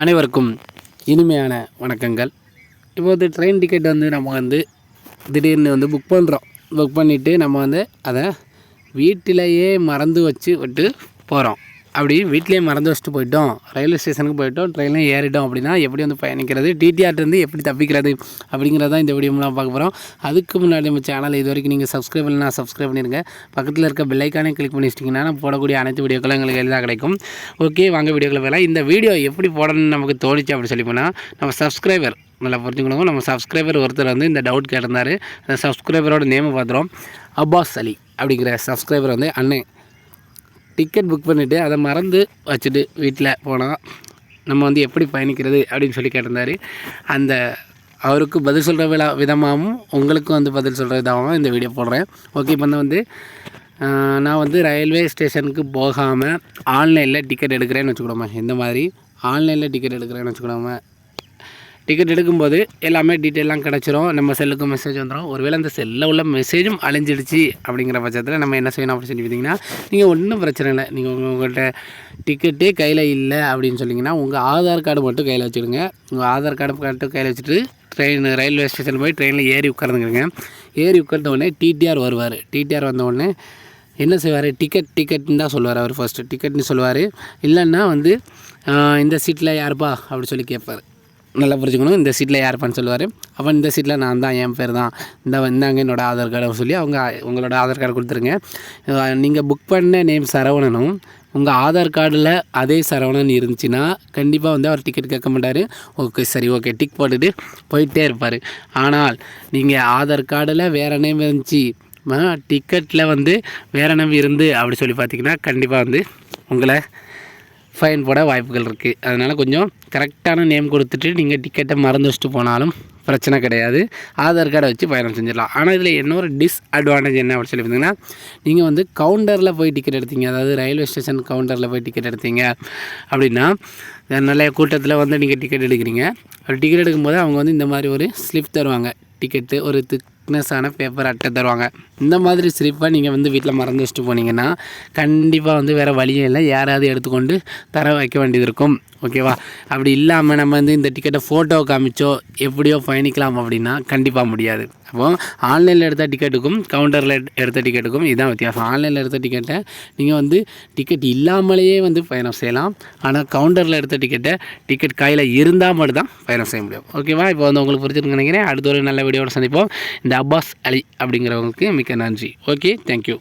அனைவருக்கும் இனிமையான வணக்கங்கள். இப்போ வந்து ட்ரெயின் டிக்கெட் வந்து நம்ம வந்து திடீர்னு வந்து புக் பண்ணுறோம் புக் பண்ணிவிட்டு நம்ம வந்து அதை வீட்டிலையே மறந்து வச்சு விட்டு போகிறோம் அப்படி வீட்லேயே மறந்து வச்சுட்டு போயிட்டோம். ரயில்வே ஸ்டேஷனுக்கு போயிட்டோம். ட்ரெயினில் ஏறிட்டோம் அப்படின்னா எப்படி வந்து பயணிக்கிறது? டிடிஆர்லேருந்து எப்படி தப்பிக்கிறது? அப்படிங்கிறதான் இந்த வீடியோ மூலம் பார்க்க போகிறோம் அதுக்கு முன்னாடி நம்ம சேனல் இது வரைக்கும் நீங்கள் சப்ஸ்கிரைப் இல்லைனா சப்ஸ்கிரைப் பண்ணிடுங்க பக்கத்தில் இருக்க பெல்லைக்கானே கிளிக் பண்ணி வச்சிட்டிங்கன்னா போடக்கூடிய அனைத்து வீடியோக்களும் எங்களுக்கு எளிதாக கிடைக்கும். ஓகே வாங்க வீடியோக்களை வேலை இந்த வீடியோ எப்படி போடணும்னு நமக்கு தோணுச்சு அப்படின்னு சொல்லி போனால் நம்ம சப்ஸ்கிரைபர் நல்லா புரிஞ்சுக்கணும் நம்ம சப்ஸ்கிரைபர் ஒருத்தர் வந்து இந்த டவுட் கேட்டிருந்தார். அந்த சப்ஸ்கிரைபரோட நேமை பார்த்துறோம் அப்பாஸ் அலி அப்படிங்கிற சப்ஸ்கிரைபர் வந்து அண்ணன் டிக்கெட் புக் பண்ணிவிட்டு அதை மறந்து வச்சுட்டு வீட்டில் போனால் நம்ம வந்து எப்படி பயணிக்கிறது அப்படின்னு சொல்லி கேட்டிருந்தார். அந்த அவருக்கு பதில் சொல்கிற விழா விதமாகவும் உங்களுக்கும் வந்து பதில் சொல்கிற விதமாகவும் இந்த வீடியோ போடுறேன். ஓகே இப்போ வந்து நான் வந்து ரயில்வே ஸ்டேஷனுக்கு போகாமல் ஆன்லைனில் டிக்கெட் எடுக்கிறேன்னு வச்சுக்கோமா இந்த மாதிரி ஆன்லைனில் டிக்கெட் எடுக்கிறேன்னு வச்சுக்கோமா டிக்கெட் எடுக்கும்போது எல்லாமே டீட்டெயிலாம் கிடச்சிரும். நம்ம செல்லுக்கும் மெசேஜ் வந்துடும் ஒருவேளை அந்த செல்லில் உள்ள மெசேஜும் அழிஞ்சிடுச்சு அப்படிங்கிற பட்சத்தில் நம்ம என்ன செய்யணும் அப்படின்னு சொல்லி பார்த்தீங்கன்னா நீங்கள் ஒன்றும் பிரச்சனை இல்லை. நீங்கள் உங்கள் உங்கள்கிட்ட டிக்கெட்டே கையில் இல்லை அப்படின்னு சொன்னீங்கன்னா உங்கள் ஆதார் கார்டு மட்டும் கையில் வச்சுடுங்க. உங்கள் ஆதார் கார்டு மட்டும் கையில் வச்சுட்டு ட்ரெயின் ரயில்வே ஸ்டேஷன் போய் ட்ரெயினில் ஏறி உட்காந்துருங்க ஏறி உட்கார்ந்த உடனே டிடிஆர் வருவார். டிடிஆர் வந்த உடனே என்ன செய்வார்? டிக்கெட் டிக்கெட்னு தான் சொல்லுவார் அவர் ஃபஸ்ட்டு டிக்கெட்னு சொல்லுவார். இல்லைன்னா வந்து இந்த சீட்டில் யாருப்பா? அப்படி சொல்லி கேட்பார். நல்லா புரிஞ்சுக்கணும். இந்த சீட்டில் யாருப்பான்னு சொல்லுவார்? அப்போ இந்த சீட்டில் நான் தான் என் பேர் தான். இந்த இந்தாங்க என்னோடய ஆதார் கார்டு சொல்லி அவங்க உங்களோட ஆதார் கார்டு கொடுத்துருங்க. நீங்கள் புக் பண்ண நேம் சரவணனும் உங்கள் ஆதார் கார்டில் அதே சரவணன் இருந்துச்சுன்னா கண்டிப்பாக வந்து அவர் டிக்கெட் கேட்க மாட்டார். ஓகே சரி ஓகே டிக் போட்டுட்டு போயிட்டே இருப்பார். ஆனால் நீங்கள் ஆதார் கார்டில் வேறு நேம் இருந்துச்சு டிக்கெட்டில் வந்து வேறு நேம் இருந்து அப்படி சொல்லி பார்த்தீங்கன்னா கண்டிப்பாக வந்து உங்களை ஃபைன் போட வாய்ப்புகள் இருக்குது அதனால் கொஞ்சம் கரெக்டான நேம் கொடுத்துட்டு நீங்கள் டிக்கெட்டை மறந்து வச்சுட்டு போனாலும் பிரச்சனை கிடையாது. ஆதார் கார்டை வச்சு பயணம் செஞ்சிடலாம். ஆனால் இதில் இன்னொரு டிஸ்அட்வான்டேஜ் என்ன அப்படின்னு சொல்லி பார்த்தீங்கன்னா நீங்கள் வந்து கவுண்டரில் போய் டிக்கெட் எடுத்தீங்க. அதாவது ரயில்வே ஸ்டேஷன் கவுண்டரில் போய் டிக்கெட் எடுத்தீங்க அப்படின்னா நல்ல கூட்டத்தில் வந்து நீங்கள் டிக்கெட் எடுக்கிறீங்க. அப்படி டிக்கெட் எடுக்கும்போது அவங்க வந்து இந்த மாதிரி ஒரு ஸ்லிப் தருவாங்க. டிக்கெட்டு ஒரு திக்னஸான பேப்பர் அட்டை தருவாங்க. இந்த மாதிரி ஸ்லிப்பை நீங்கள் வந்து வீட்டில் மறந்து வச்சுட்டு போனீங்கன்னா கண்டிப்பாக வந்து வேறு வழியே இல்லை. யாராவது எடுத்துக்கொண்டு தர வைக்க வேண்டியது இருக்கும். ஓகேவா? அப்படி இல்லாமல் நம்ம வந்து இந்த டிக்கெட்டை ஃபோட்டோ காமிச்சோ எப்படியோ பயணிக்கலாம் அப்படின்னா கண்டிப்பாக முடியாது. அப்போ ஆன்லைனில் எடுத்த டிக்கெட்டுக்கும் கவுண்டரில் எடுத்த டிக்கெட்டுக்கும் இதுதான் வித்தியாசம். ஆன்லைனில் எடுத்த டிக்கெட்டை நீங்கள் வந்து டிக்கெட் இல்லாமலேயே வந்து பயணம் செய்யலாம். ஆனால் கவுண்டரில் எடுத்த டிக்கெட்டை டிக்கெட் கையில் இருந்தால் மட்டும் தான் பயணம் செய்ய முடியும். ஓகேவா? இப்போ வந்து உங்களுக்கு பிடிச்சிருக்கு நினைக்கிறேன். அடுத்த ஒரு நல்ல வீடியோட சந்திப்போம். இந்த அப்பாஸ் அலி அப்படிங்கிறவங்களுக்கு மிக்க நன்றி. Okay thank you